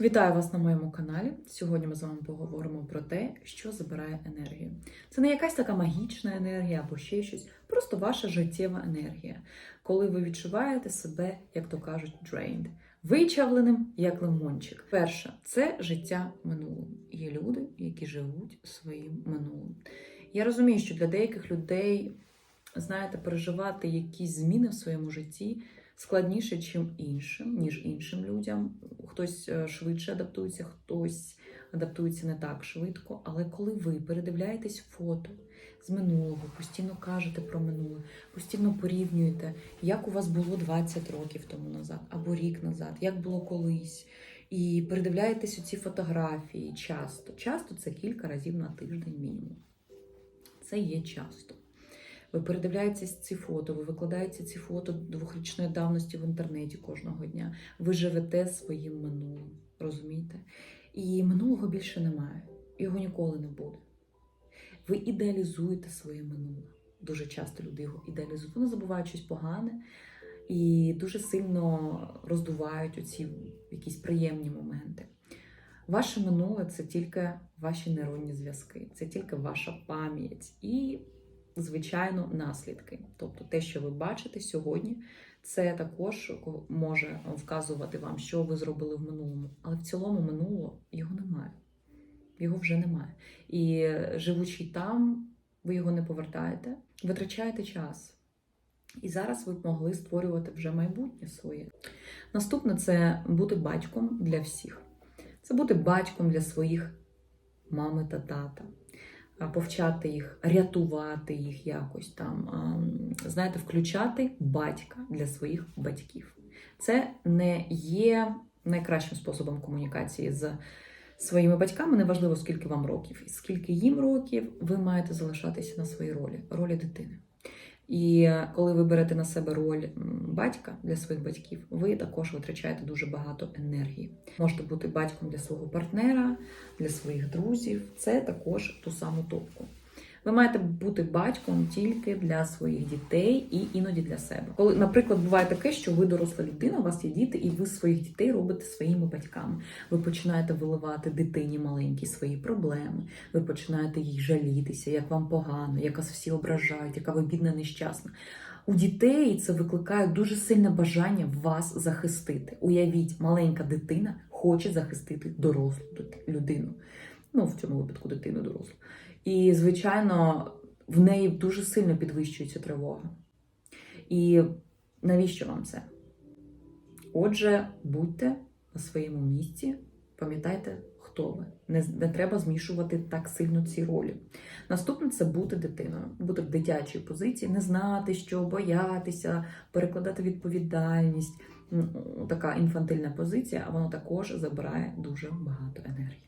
Вітаю вас на моєму каналі. Сьогодні ми з вами поговоримо про те, що забирає енергію. Це не якась така магічна енергія або ще щось, просто ваша життєва енергія, коли ви відчуваєте себе, як то кажуть, drained, вичавленим як лимончик. Перше, це життя минулим. Є люди, які живуть своїм минулим. Я розумію, що для деяких людей, знаєте, переживати якісь зміни в своєму житті складніше, ніж іншим, ніж іншим людям. Хтось е, швидше адаптується, хтось адаптується не так швидко. Але коли ви передивляєтесь фото з минулого, постійно кажете про минуле, постійно порівнюєте, як у вас було 20 років тому назад або рік назад, як було колись. І передивляєтесь у ці фотографії часто. Часто це кілька разів на тиждень мінімум. Це є часто. Ви передивляєтесь ці фото, ви викладаєте ці фото двохрічної давності в інтернеті кожного дня. Ви живете своїм минулим, розумієте? І минулого більше немає, його ніколи не буде. Ви ідеалізуєте своє минуле. Дуже часто люди його ідеалізують. Вони забувають щось погане і дуже сильно роздувають оці якісь приємні моменти. Ваше минуле це тільки ваші нейронні зв'язки, це тільки ваша пам'ять і звичайно, наслідки. Тобто те, що ви бачите сьогодні, це також може вказувати вам, що ви зробили в минулому. Але в цілому минулого його немає. Його вже немає. І живучи там, ви його не повертаєте, витрачаєте час. І зараз ви б могли створювати вже майбутнє своє. Наступне це бути батьком для всіх. Це бути батьком для своїх мами та тата повчати їх, рятувати їх якось там, знаєте, включати батька для своїх батьків. Це не є найкращим способом комунікації з своїми батьками. Неважливо, скільки вам років, і скільки їм років, ви маєте залишатися на своїй ролі, ролі дитини. І коли ви берете на себе роль батька для своїх батьків, ви також витрачаєте дуже багато енергії. Можете бути батьком для свого партнера, для своїх друзів. Це також ту саму топку. Ви маєте бути батьком тільки для своїх дітей і іноді для себе. Коли, наприклад, буває таке, що ви доросла людина, у вас є діти, і ви своїх дітей робите своїми батьками. Ви починаєте виливати дитині маленькі свої проблеми. Ви починаєте їй жалітися, як вам погано, як вас всі ображають, яка ви бідна нещасна. У дітей це викликає дуже сильне бажання вас захистити. Уявіть, маленька дитина хоче захистити дорослу людину. Ну, в цьому випадку дитину дорослу. І, звичайно, в неї дуже сильно підвищується тривога. І навіщо вам це? Отже, будьте на своєму місці, пам'ятайте, хто ви. Не, не треба змішувати так сильно ці ролі. Наступне це бути дитиною, бути в дитячій позиції, не знати, що боятися, перекладати відповідальність. Така інфантильна позиція, а вона також забирає дуже багато енергії.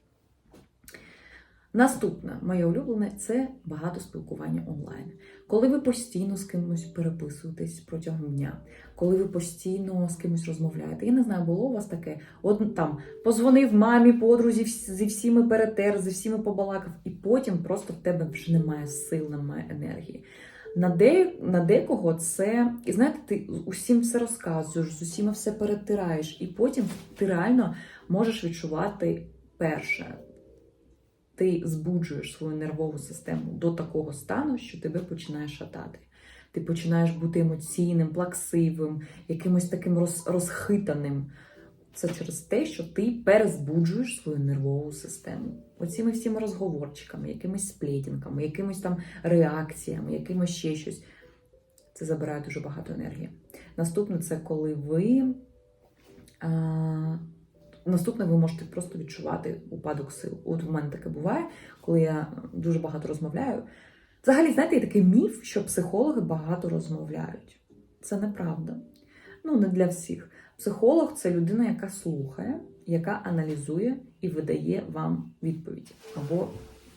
Наступне, моє улюблене, це багато спілкування онлайн. Коли ви постійно з кимось переписуєтесь протягом дня, коли ви постійно з кимось розмовляєте. Я не знаю, було у вас таке. От там позвонив мамі, подрузі, зі всіми перетер, зі всіми побалакав, і потім просто в тебе вже немає сил, немає енергії. На де, на декого це, і знаєте, ти усім все розказуєш, з усіма все перетираєш, і потім ти реально можеш відчувати перше ти збуджуєш свою нервову систему до такого стану, що тебе починає шатати. Ти починаєш бути емоційним, плаксивим, якимось таким роз, розхитаним. Це через те, що ти перезбуджуєш свою нервову систему. Оціми всіми розговорчиками, якимись сплетінками, якимись там реакціями, якимось ще щось. Це забирає дуже багато енергії. Наступне це коли ви. А, Наступне ви можете просто відчувати упадок сил. От в мене таке буває, коли я дуже багато розмовляю. Взагалі, знаєте, є такий міф, що психологи багато розмовляють. Це неправда. Ну, не для всіх. Психолог це людина, яка слухає, яка аналізує і видає вам відповідь або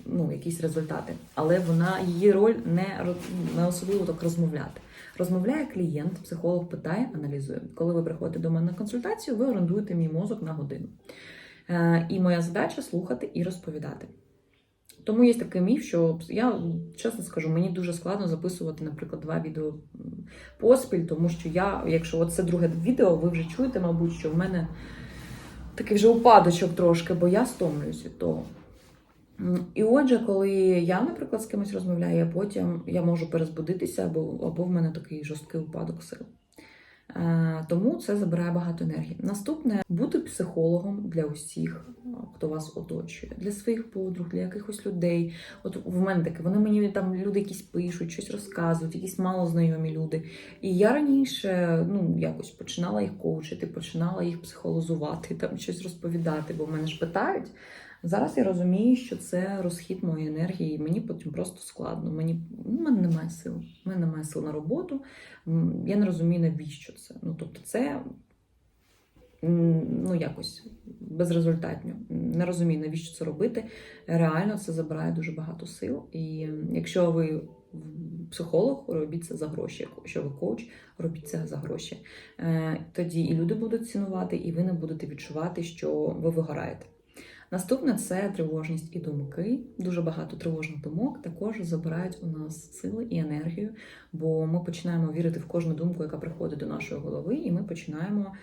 ну, якісь результати. Але вона її роль не, не особливо так розмовляти. Розмовляє клієнт, психолог питає, аналізує. Коли ви приходите до мене на консультацію, ви орендуєте мій мозок на годину. Е, і моя задача слухати і розповідати. Тому є такий міф, що я чесно скажу, мені дуже складно записувати, наприклад, два відео поспіль, тому що я, якщо це друге відео, ви вже чуєте, мабуть, що в мене такий вже упадочок трошки, бо я стомлююсь від того. І отже, коли я, наприклад, з кимось розмовляю, а потім я можу перезбудитися, або, або в мене такий жорсткий упадок сил. Е, Тому це забирає багато енергії. Наступне бути психологом для усіх, хто вас оточує, для своїх подруг, для якихось людей. От в мене таке, вони мені там люди якісь пишуть, щось розказують, якісь малознайомі люди. І я раніше ну якось починала їх коучити, починала їх психолозувати, там щось розповідати, бо мене ж питають. Зараз я розумію, що це розхід моєї енергії, і мені потім просто складно. Мені ну, мене немає сил. У мене немає сил на роботу. Я не розумію, навіщо це. Ну тобто, це ну якось безрезультатньо. Не розумію, навіщо це робити. Реально це забирає дуже багато сил. І якщо ви психолог, робіть це за гроші. Якщо ви коуч, робіть це за гроші. Е, Тоді і люди будуть цінувати, і ви не будете відчувати, що ви вигораєте. Наступне це тривожність і думки. Дуже багато тривожних думок також забирають у нас сили і енергію, бо ми починаємо вірити в кожну думку, яка приходить до нашої голови, і ми починаємо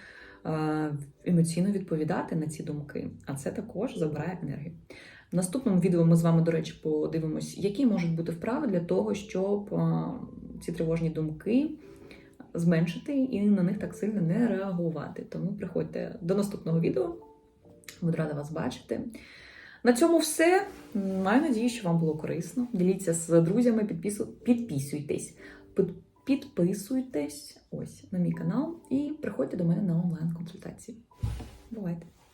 емоційно відповідати на ці думки. А це також забирає енергію. В наступному відео ми з вами, до речі, подивимось, які можуть бути вправи для того, щоб ці тривожні думки зменшити і на них так сильно не реагувати. Тому приходьте до наступного відео. Буду рада вас бачити. На цьому все. Маю надію, що вам було корисно. Діліться з друзями, підпису... підписуйтесь. Підписуйтесь ось на мій канал і приходьте до мене на онлайн-консультації. Бувайте!